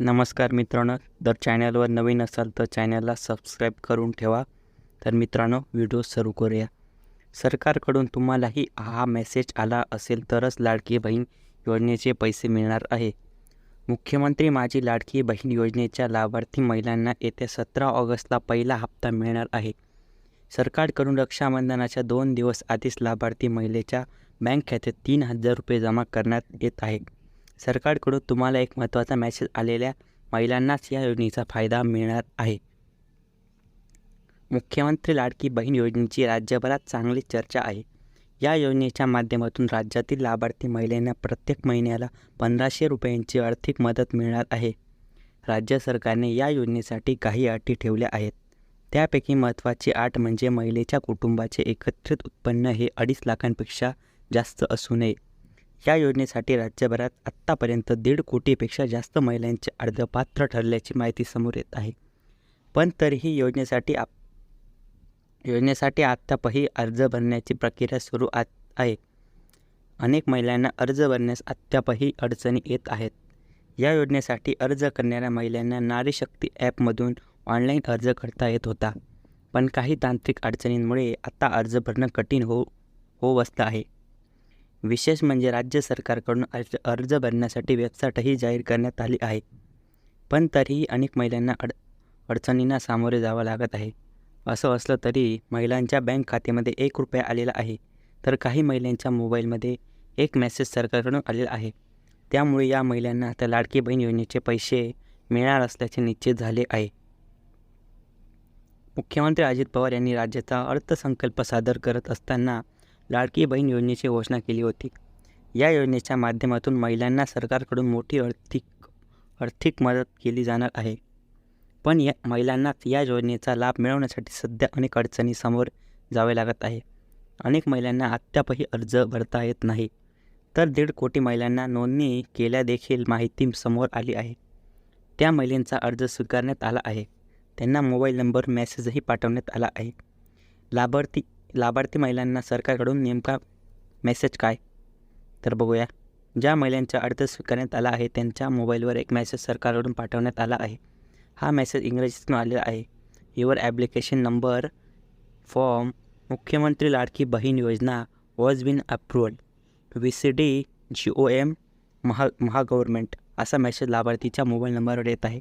नमस्कार मित्रांनो जर चॅनलवर नवीन असाल तर चॅनलला सबस्क्राईब करून ठेवा. तर मित्रांनो व्हिडिओ सुरू करूया. सरकारकडून तुम्हालाही हा मेसेज आला असेल तरच लाडकी बहीण योजनेचे पैसे मिळणार आहे. मुख्यमंत्री माझी लाडकी बहीण योजनेच्या लाभार्थी महिलांना येत्या सतरा ऑगस्टला पहिला हप्ता मिळणार आहे. सरकारकडून रक्षाबंधनाच्या दोन दिवस आधीच लाभार्थी महिलेच्या बँक खात्यात तीन हजार रुपये जमा करण्यात येत आहे. सरकारकडून तुम्हाला एक महत्त्वाचा मेसेज आलेल्या महिलांनाच या योजनेचा फायदा मिळणार आहे. मुख्यमंत्री लाडकी बहीण योजनेची राज्यभरात चांगली चर्चा आहे. या योजनेच्या माध्यमातून राज्यातील लाभार्थी महिलांना प्रत्येक महिन्याला पंधराशे रुपयांची आर्थिक मदत मिळणार आहे. राज्य सरकारने या योजनेसाठी काही अटी ठेवल्या आहेत. त्यापैकी महत्त्वाची आठ म्हणजे महिलेच्या कुटुंबाचे एकत्रित उत्पन्न हे अडीच लाखांपेक्षा जास्त असू नये. या योजनेसाठी राज्यभरात आत्तापर्यंत दीड कोटीपेक्षा जास्त महिलांचे अर्ज पात्र ठरल्याची माहिती समोर येत आहे. पण तरीही योजनेसाठी आप योजनेसाठी आत्तापही अर्ज भरण्याची प्रक्रिया सुरू आत आहे. अनेक महिलांना अर्ज भरण्यास अद्यापही अडचणी येत आहेत. या योजनेसाठी अर्ज करणाऱ्या महिलांना नारी शक्ती ॲपमधून ऑनलाईन अर्ज करता येत होता. पण काही तांत्रिक अडचणींमुळे आता अर्ज भरणं कठीण हो हो बसलं आहे. विशेष म्हणजे राज्य सरकारकडून अर्ज अर्ज भरण्यासाठी वेबसाईटही जाहीर करण्यात आली आहे. पण तरीही अनेक महिलांना अड अडचणींना सामोरे जावं लागत आहे. असं असलं तरी महिलांच्या बँक खात्यामध्ये एक रुपया आलेला आहे तर काही महिलांच्या मोबाईलमध्ये एक मेसेज सरकारकडून आलेला आहे. त्यामुळे या महिलांना आता लाडकी बहीण योजनेचे पैसे मिळणार असल्याचे निश्चित झाले आहे. मुख्यमंत्री अजित पवार यांनी राज्याचा अर्थसंकल्प सादर करत असताना लाडकी बहीण योजनेची घोषणा केली होती. या योजनेच्या माध्यमातून महिलांना सरकारकडून मोठी आर्थिक आर्थिक मदत केली जाणार आहे. पण या महिलांना या योजनेचा लाभ मिळवण्यासाठी सध्या अनेक अडचणी समोर जावे लागत आहे. अनेक महिलांना अद्यापही अर्ज भरता येत नाही. तर दीड कोटी महिलांना नोंदणी केल्या देखील माहिती समोर आली आहे. त्या महिलांचा अर्ज स्वीकारण्यात आला आहे. त्यांना मोबाईल नंबर मेसेजही पाठवण्यात आला आहे. लाभार्थी लाभार्थी महिलांना सरकारकडून नेमका मेसेज काय? तर बघूया. ज्या महिलांचा अर्ज स्वीकारण्यात आला आहे त्यांच्या मोबाईलवर एक मेसेज सरकारकडून पाठवण्यात आला आहे. हा मेसेज इंग्रजीतून आलेला आहे. Your application number form Mukhyamantri Ladki Bahin Yojana was been approved V C D G O M Maha महागव्हर्मेंट असा मेसेज लाभार्थीच्या मोबाईल नंबरवर येत आहे.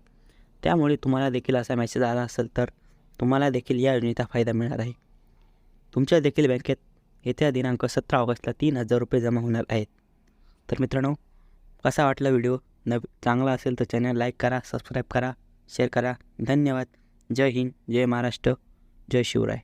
त्यामुळे तुम्हाला देखील असा मेसेज आला असेल तर तुम्हाला देखील या योजनेचा फायदा मिळणार आहे. तुमच्या देखील बँकेत येत्या दिनांक सतरा ऑगस्टला तीन हजार रुपये जमा होणार आहेत. तर मित्रांनो कसा वाटला व्हिडिओ? नव चांगला असेल तर चॅनल लाईक करा सबस्क्राईब करा शेअर करा. धन्यवाद. जय हिंद जय महाराष्ट्र जय शिवराय.